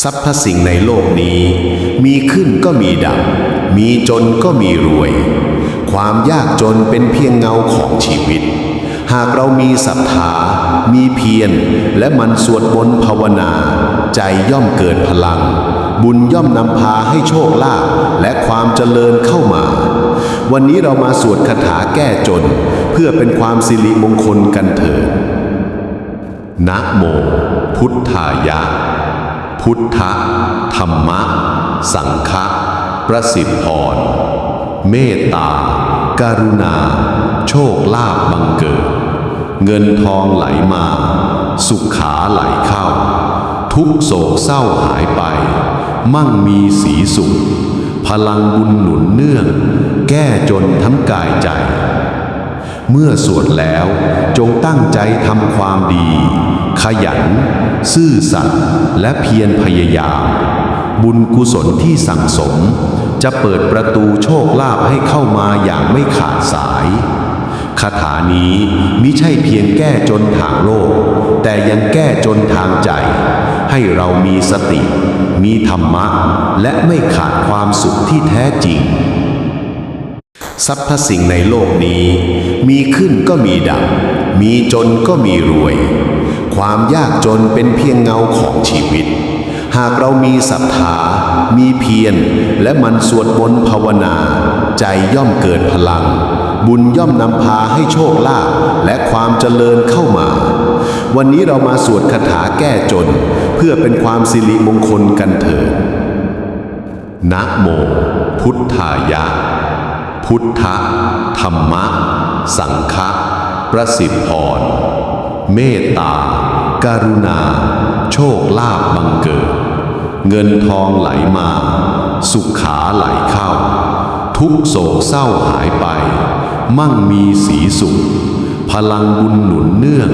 สรรพสิ่งในโลกนี้ มีขึ้นก็มีดับ มีจนก็มีรวย ความยากจนเป็นเพียงเงาของชีวิต หากเรามีศรัทธา มีเพียร และมันสวดบนต์ภาวนา ใจย่อมเกิดพลัง บุญย่อมนำพาให้โชคลาภและความเจริญเข้ามา วันนี้เรามาสวดคาถาแก้จน เพื่อเป็นความสิริมงคลกันเถิดนะโม พุทธายะ พุทธธรรมะ สังฆะประสิทธิพร เมตตาการุณา โชคลาภบังเกิด เงินทองไหลมา สุขขาไหลเข้า ทุกโศกเศร้าหายไป มั่งมีสีสุข พลังบุญหนุนเนื่อง แก้จนทั้งกายใจ เมื่อสวดแล้วจงตั้งใจทำความดี ขยัน ซื่อสัตย์และเพียรพยายาม บุญกุศลที่สั่งสม จะเปิดประตูโชคลาภให้เข้ามาอย่างไม่ขาดสายคาถานี้มิใช่เพียงแก้จนทางโลก แต่ยังแก้จนทางใจ ให้เรามีสติ มีธรรมะ และไม่ขาดความสุขที่แท้จริง สรรพสิ่งในโลกนี้ มีขึ้นก็มีดับ มีจนก็มีรวย ความยากจนเป็นเพียงเงาของชีวิต หากเรามีศรัทธา มีเพียร และมันสวดมนต์ภาวนา ใจย่อมเกิดพลัง บุญย่อมนำพาให้โชคลาภและความเจริญเข้ามา วันนี้เรามาสวดคาถาแก้จน เพื่อเป็นความสิริมงคลกันเถิดนะโม พุทธายะ พุทธธรรมะ สังฆะประสิทธิพร เมตตาการุณา โชคลาภบังเกิด เงินทองไหลมา สุขขาไหลเข้า ทุกโศกเศร้าหายไป มั่งมีสีสุข พลังบุญหนุนเนื่อง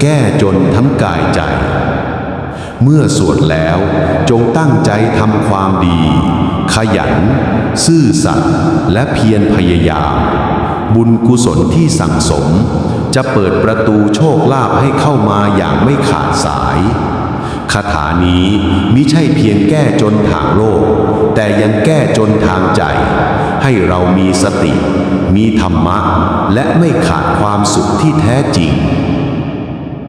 แก้จนทั้งกายใจ เมื่อสวดแล้วจงตั้งใจทำความดี ขยัน ซื่อสัตย์และเพียรพยายาม บุญกุศลที่สั่งสม จะเปิดประตูโชคลาภให้เข้ามาอย่างไม่ขาดสายคาถานี้มิใช่เพียงแก้จนทางโลก แต่ยังแก้จนทางใจ ให้เรามีสติ มีธรรมะ และไม่ขาดความสุขที่แท้จริง